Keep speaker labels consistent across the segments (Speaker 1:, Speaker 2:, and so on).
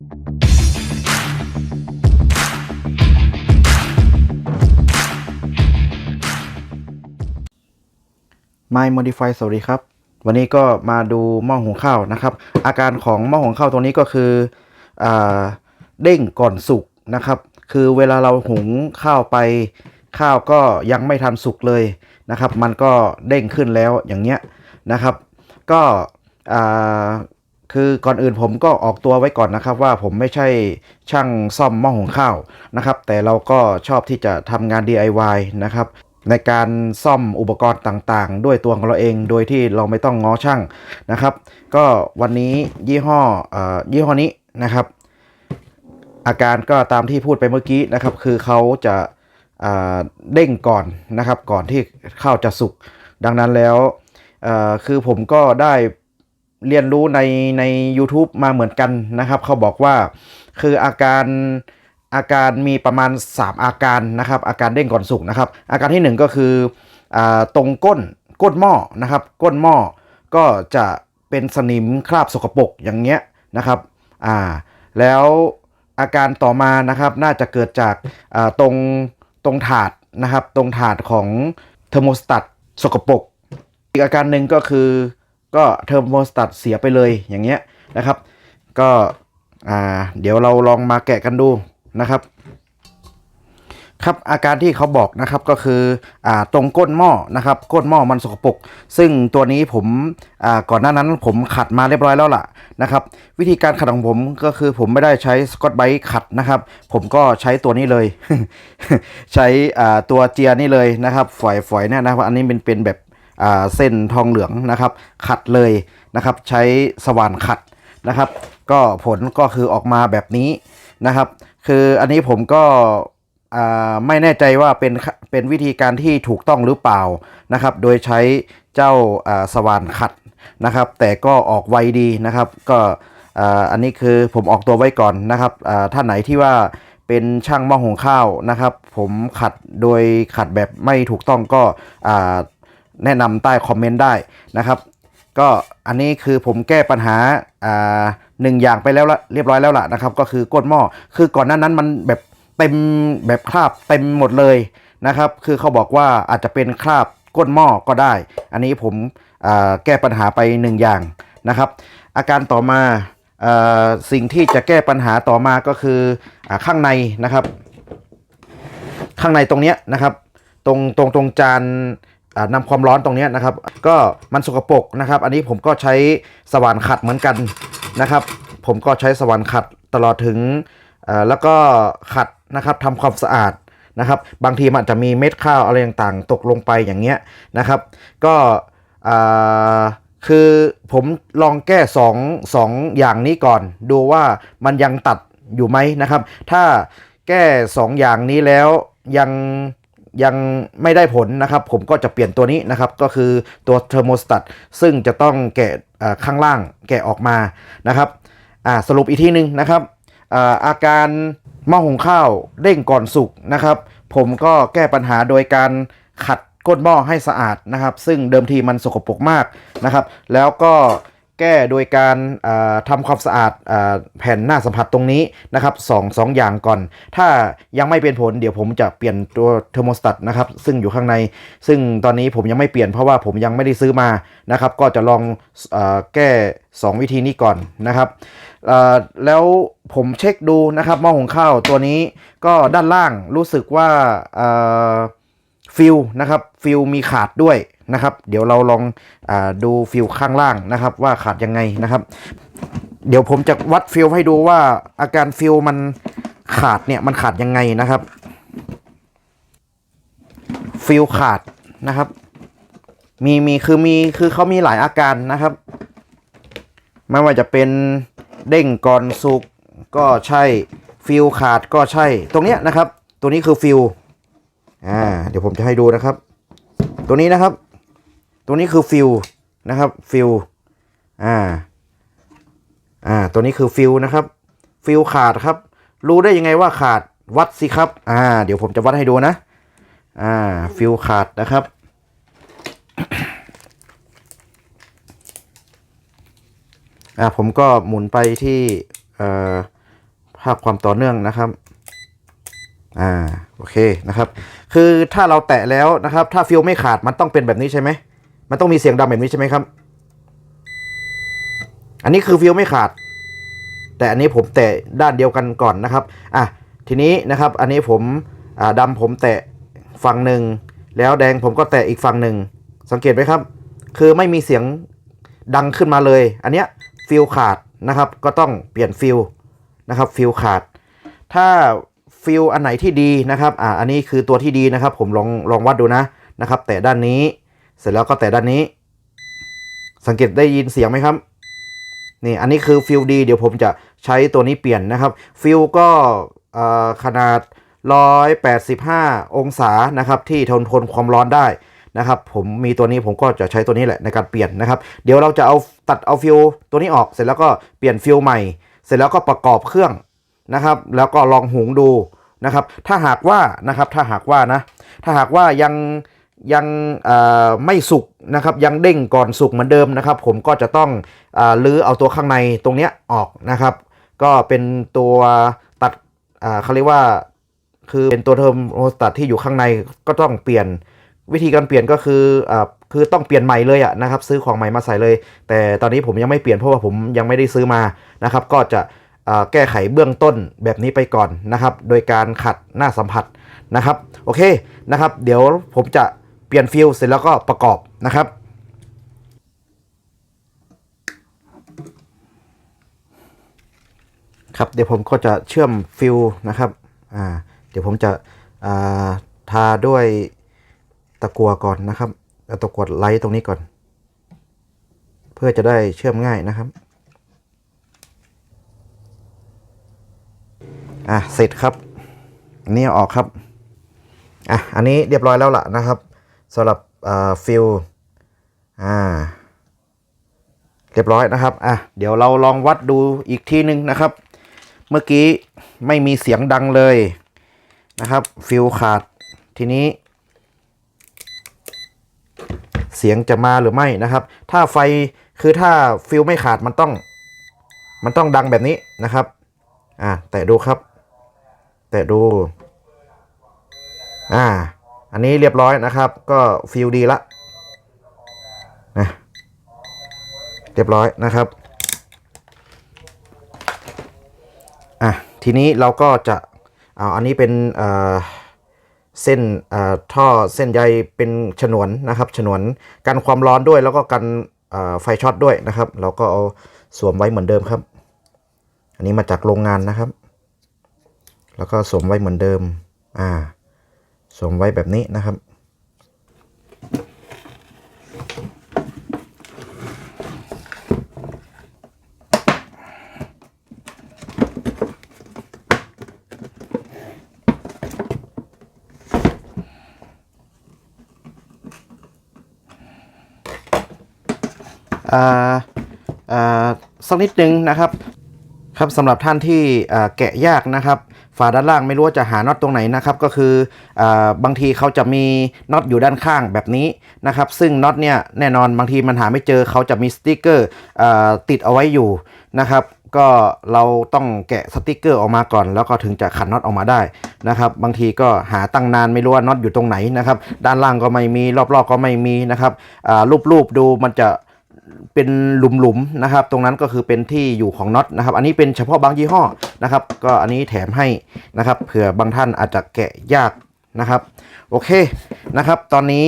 Speaker 1: My Modify สวัสดีครับ วันนี้ก็มาดูหม้อหุงข้าวนะครับ อาการของหม้อหุงข้าวตัวนี้ก็คืออเด้งก่อนสุกนะครับ คือเวลาเราหุงข้าวไปข้าวก็ยังไม่ทันสุกเลยนะครับ มันก็เด้งขึ้นแล้วอย่างเงี้ยนะครับ ก็อ่า คือก่อนอื่นผมก็ออกตัวไว้ก่อนนะครับ ว่าผมไม่ใช่ช่างซ่อมหม้อหุงข้าวนะครับ แต่เราก็ชอบที่จะทำงาน DIY นะครับในการซ่อมอุปกรณ์ต่างๆ ด้วยตัวของเราเองโดยที่เราไม่ต้องง้อช่างนะครับ ก็วันนี้ยี่ห้ออยี่ห้อนี้นะครับ อาการก็ตามที่พูดไปเมื่อกี้นะครับ คือเขาจะเด้งก่อนนะครับ ก่อนที่ข้าวจะสุกดังนั้นแล้วคือผมก็ได้ เรียนรู้ในใน u t u b e มาเหมือนกันนะครับ เขาบอกว่าคืออาการอาการมีประมาณ 3 อาการนะครับ อาการเด้งก่อนสุกนะครับ อาการทีหนึ่1 ก็คืออตรงก้นก้นหม้อนะครับ ก้นหม้อก็จะเป็นสนิมคราบสกปรกอย่างเงี้ยนะครับอ่าแล้วอาการต่อมานะครับน่าจะเกิดจากาตรงตรงถาดนะครับ ตรงถาดของเทอร์โมสตัตสกปรกอีกอาการหนึ่งก็คือ ก็เทอร์โมสตัตเสียไปเลยอย่างเงี้ยนะครับ ก็อ่าเดี๋ยวเราลองมาแกะกันดูนะครับ ครับอาการที่เขาบอกนะครับก็คืออ่าตรงก้นหม้อนะครับ ก้นหม้อมันสกปรกซึ่งตัวนี้ผมอ่าก่อนหน้านั้นผมขัดมาเรียบร้อยแล้วล่ะนะครับ วิธีการขัดของผมก็คือผมไม่ได้ใช้สกอตไบรท์ขัดนะครับ ผมก็ใช้ตัวนี้เลย ใช้อ่าตัวเจียนี่เลยนะครับ ฝอยฝอยเนี่ยนะครับอันนี้เป็นเป็นแบบ เส้นทองเหลืองนะครับ ขัดเลยนะครับ ใช้สว่านขัดนะครับ ก็ผลก็คือออกมาแบบนี้นะครับ คืออันนี้ผมก็ไม่แน่ใจว่าเป็นเป็นวิธีการที่ถูกต้องหรือเปล่านะครับ โดยใช้เจ้าสว่านขัดนะครับ แต่ก็ออกไวดีนะครับ ก็อันนี้คือผมออกตัวไว้ก่อนนะครับท่านไหนที่ว่าเป็นช่างหม้อหุงข้าวนะครับ ผมขัดโดยขัดแบบไม่ถูกต้องก็ แนะนำใต้คอมเมนต์ได้นะครับ ก็อันนี้คือผมแก้ปัญหาอ่าหนึ่งอย่างไปแล้วละเรียบร้อยแล้วล่ะนะครับ ก็คือก้นหม้อคือก่อนหน้านั้นมันแบบเต็มแบบคราบเต็มหมดเลยนะครับ คือเขาบอกว่าอาจจะเป็นคราบก้นหม้อก็ได้ อันนี้ผมอ่าแก้ปัญหาไปหนึ่งอย่างนะครับ อาการต่อมาอ่าสิ่งที่จะแก้ปัญหาต่อมาก็คืออาข้างในนะครับ ข้างในตรงเนี้ยนะครับ ตรงตรงตรงจานอ นำความร้อนตรงนี้นะครับ ก็มันสกปรกนะครับ อันนี้ผมก็ใช้สว่านขัดเหมือนกันนะครับ ผมก็ใช้สว่านขัดตลอดถึงแล้วก็ขัดนะครับทำความสะอาดนะครับ บางทีมันอาจจะมีเม็ดข้าวอะไรต่างๆ ตกลงไปอย่างเงี้ยนะครับ ก็คือผมลองแก้สองสองอย่างนี้ก่อน ดูว่ามันยังตัดอยู่ไหมนะครับ ถ้าแก้สองอย่างนี้แล้วยัง ยังไม่ได้ผลนะครับผมก็จะเปลี่ยนตัวนี้นะครับก็คือตัวเทอร์โมสตัตซึ่งจะต้องแกะข้างล่างแกะออกมานะครับสรุปอีกทีหนึ่งนะครับอาอาการหม้อหุงข้าวเด้งก่อนสุกนะครับ ผมก็แก้ปัญหาโดยการขัดก้นหม้อให้สะอาดนะครับ ซึ่งเดิมทีมันสกปรกมากนะครับ แล้วก็ แก้โดยการอ่าทำความสะอาดอแผ่นหน้าสัมผัสตรงนี้นะครับสองสองอย่างก่อน ถ้ายังไม่เป็นผลเดี๋ยวผมจะเปลี่ยนตัวเทอร์โมสตัตนะครับซึ่งอยู่ข้างใน ซึ่งตอนนี้ผมยังไม่เปลี่ยนเพราะว่าผมยังไม่ได้ซื้อมานะครับก็จะลองอแก้ 2 วิธีนี้ก่อนนะครับแล้วผมเช็คดูนะครับหม้อหุงข้าวตัวนี้ก็ด้านล่างรู้สึกว่าฟิลนะครับฟิลมีขาดด้วย นะครับ เดี๋ยวเราลองอดูฟิลข้างล่างนะครับ ว่าขาดยังไงนะครับ เดี๋ยวผมจะวัดฟิลให้ดูว่าอาการฟิลมันขาดเนี่ยมันขาดยังไงนะครับฟิลขาดนะครับ มีมีคือมีคือเขามีหลายอาการนะครับ ไม่ว่าจะเป็นเด้งก่อนสุกก็ใช่ฟิลขาดก็ใช่ ตรงเนี้ยนะครับ ตัวนี้คือฟิลอ่าเดี๋ยวผมจะให้ดูนะครับ ตัวนี้นะครับ ตัวนี้คือฟิลนะครับฟิลอ่าอ่าตัวนี้คือฟิลนะครับฟิลขาดครับ รู้ได้ยังไงว่าขาดวัดสิครับ อ่า เดี๋ยวผมจะวัดให้ดูนะ อ่า ฟิลขาดนะครับ อ่า ผมก็หมุนไปที่เอ่อภาพความต่อเนื่องนะครับ อ่า โอเคนะครับ คือถ้าเราแตะแล้วนะครับ ถ้าฟิลไม่ขาดมันต้องเป็นแบบนี้ใช่ไหม มันต้องมีเสียงดังแบบนี้ใช่ไหมครับ อันนี้คือฟิลไม่ขาด แต่อันนี้ผมแตะด้านเดียวกันก่อนนะครับ อะ ทีนี้นะครับ อันนี้ผมอ่าดำผมแตะฝั่งหนึ่ง แล้วแดงผมก็แตะอีกฝั่งหนึ่ง สังเกตไหมครับ คือไม่มีเสียงดังขึ้นมาเลย อันเนี้ยฟิลขาดนะครับ ก็ต้องเปลี่ยนฟิลนะครับ ฟิลขาด ถ้าฟิลอันไหนที่ดีนะครับ อ่า อันนี้คือตัวที่ดีนะครับ ผมลองลองวัดดูนะนะครับ แตะด้านนี้ เสร็จแล้วก็แตะด้านนี้ สังเกตได้ยินเสียงไหมครับ นี่อันนี้คือฟิลดีเดี๋ยวผมจะใช้ตัวนี้เปลี่ยนนะครับฟิลก็เอ่อขนาด 185 องศานะครับที่ทนทนความร้อนได้นะครับผมมีตัวนี้ผมก็จะใช้ตัวนี้แหละในการเปลี่ยนนะครับ เดี๋ยวเราจะเอาตัดเอาฟิลตัวนี้ออกเสร็จแล้วก็เปลี่ยนฟิลใหม่ เสร็จแล้วก็ประกอบเครื่องนะครับ แล้วก็ลองหุงดูนะครับ ถ้าหากว่านะครับถ้าหากว่านะ ถ้าหากว่ายัง ยังไม่สุกนะครับยังเด้งก่อนสุกเหมือนเดิมนะครับ ผมก็จะต้องอาลื้อเอาตัวข้างในตรงเนี้ยออกนะครับ ก็เป็นตัวตัดอ่าเขาเรียกว่าคือเป็นตัวเทอร์โมสตัตที่อยู่ข้างในก็ต้องเปลี่ยนวิธีการเปลี่ยนก็คืออ่าคือต้องเปลี่ยนใหม่เลยอะนะครับ ซื้อของใหม่มาใส่เลย แต่ตอนนี้ผมยังไม่เปลี่ยนเพราะว่าผมยังไม่ได้ซื้อมานะครับ ก็จะแก้ไขเบื้องต้นแบบนี้ไปก่อนนะครับ โดยการขัดหน้าสัมผัสนะครับ โอเคนะครับ เดี๋ยวผมจะ เปลี่ยนฟิลเสร็จแล้วก็ประกอบนะครับ ครับเดี๋ยวผมก็จะเชื่อมฟิลนะครับอ่าเดี๋ยวผมจะอ่าทาด้วยตะกัวก่อนนะครับเอาตะกัวไลท์ตรงนี้ก่อน เพื่อจะได้เชื่อมง่ายนะครับอะเสร็จครับอันนี้เอออกครับอะอันนี้เรียบร้อยแล้วล่ะนะครับ สำหรับฟิลอ่าเรียบร้อยนะครับอะเดี๋ยวเราลองวัดดูอีกทีนึงนะครับ เมื่อกี้ไม่มีเสียงดังเลยนะครับฟิลขาดทีนี้ เสียงจะมาหรือไม่นะครับ ถ้าไฟคือถ้าฟิลไม่ขาดมันต้อง มันต้องดังแบบนี้นะครับอะแตะดูครับ แตะดู อ่า อันนี้เรียบร้อยนะครับ ก็ฟิลดีละนะเรียบร้อยนะครับอะทีนี้เราก็จะเอาอันนี้เป็นเอ่อเส้นเอ่อท่อเส้นใยเป็นฉนวนนะครับ ฉนวนกันความร้อนด้วยแล้วก็กันไฟช็อตด้วยนะครับ เราก็เอาสวมไว้เหมือนเดิมครับ อันนี้มาจากโรงงานนะครับ แล้วก็สวมไว้เหมือนเดิม อ่า สวมไว้แบบนี้นะครับ อ่า อ่า สักนิดนึงนะครับ ครับสำหรับท่านที่แกะยากนะครับ ฝาด้านล่างไม่รู้ว่าจะหาน็อตตรงไหนนะครับก็คืออบางทีเขาจะมีน็อตอยู่ด้านข้างแบบนี้นะครับซึ่งน็อตเนี่ยแน่นอนบางทีมันหาไม่เจอเขาจะมีสติกเกอร์อ่าติดเอาไว้อยู่นะครับก็เราต้องแกะสติกเกอร์ออกมาก่อน แล้วก็ถึงจะขันน็อตออกมาได้นะครับบางทีก็หาตั้งนานไม่รู้ว่าน็อตอยู่ตรงไหนนะครับด้านล่างก็ไม่มีรอบๆก็ไม่มีนะครับรูปๆดูมันจะ เป็นหลุมๆนะครับ ตรงนั้นก็คือเป็นที่อยู่ของน็อตนะครับ อันนี้เป็นเฉพาะบางยี่ห้อนะครับ ก็อันนี้แถมให้นะครับ เผื่อบางท่านอาจจะแกะยากนะครับ โอเคนะครับ ตอนนี้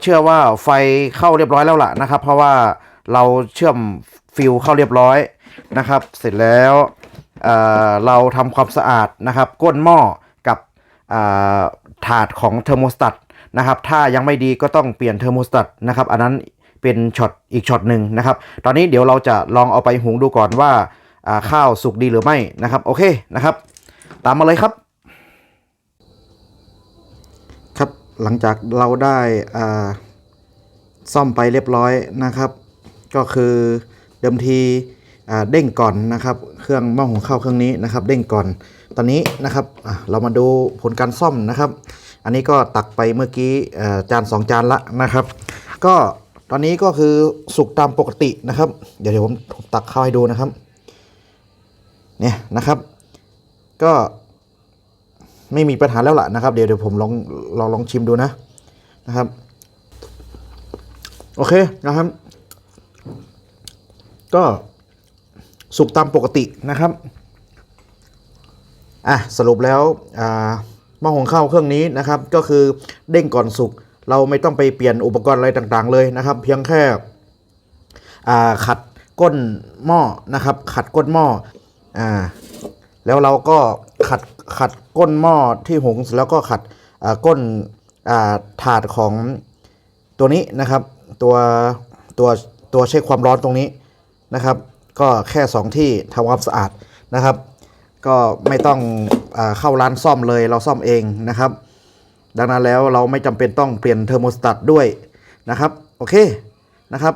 Speaker 1: เชื่อว่าไฟเข้าเรียบร้อยแล้วล่ะนะครับ เพราะว่าเราเชื่อมฟิลเข้าเรียบร้อยนะครับ เสร็จแล้วเเราทำความสะอาดนะครับ ก้นหม้อกับถาดของเทอร์โมสตัตนะครับ ถ้ายังไม่ดีก็ต้องเปลี่ยนเทอร์โมสตัตนะครับ อันนั้น เป็นช็อตอีกช็อตหนึ่งนะครับ ตอนนี้เดี๋ยวเราจะลองเอาไปหุงดูก่อนว่าข้าวสุกดีหรือไม่นะครับ โอเคนะครับ ตามมาเลยครับ ครับหลังจากเราได้ซ่อมไปเรียบร้อยนะครับ ก็คือเดิมทีเด้งก่อนนะครับ เครื่องหม้อหุงข้าวเครื่องนี้นะครับ เด้งก่อน ตอนนี้นะครับเรามาดูผลการซ่อมนะครับ อันนี้ก็ตักไปเมื่อกี้จานสองจานละนะครับ ก็ ตอนนี้ก็คือสุกตามปกตินะครับ เดี๋ยวเดี๋ยวผมผมตักข้าวให้ดูนะครับ เนี่ยนะครับ ก็ไม่มีปัญหาแล้วล่ะนะครับ เดี๋ยวเดี๋ยวผมลองลองลองชิมดูนะนะครับ โอเคนะครับ ก็สุกตามปกตินะครับอะสรุปแล้วอ่าหม้อหุงข้าวเครื่องนี้นะครับ ก็คือเด้งก่อนสุก เราไม่ต้องไปเปลี่ยนอุปกรณ์อะไรต่างๆ เลยนะครับ เพียงแค่ขัดก้นหม้อนะครับ ขัดก้นหม้ออ่าแล้วเราก็ขัดขัดก้นหม้อที่หุงสแล้วก็ขัดก้นถาดของตัวนี้นะครับ ตัวตัวตัวเช็คความร้อนตรงนี้นะครับ ก็แค่สองที่ทำความสะอาดนะครับ ก็ไม่ต้องอเข้าร้านซ่อมเลยเราซ่อมเองนะครับ ดังนั้นแล้วเราไม่จำเป็นต้องเปลี่ยนเทอร์โมสตัตด้วยนะครับโอเคนะครับ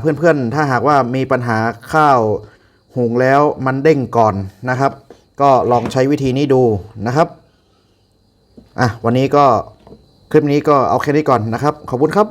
Speaker 1: เพื่อนๆถ้าหากว่ามีปัญหาข้าวหุงแล้วมันเด้งก่อนนะครับ ก็ลองใช้วิธีนี้ดูนะครับอะวันนี้ก็คลิปนี้ก็เอาแค่นี้ก่อนนะครับ ขอบคุณครับ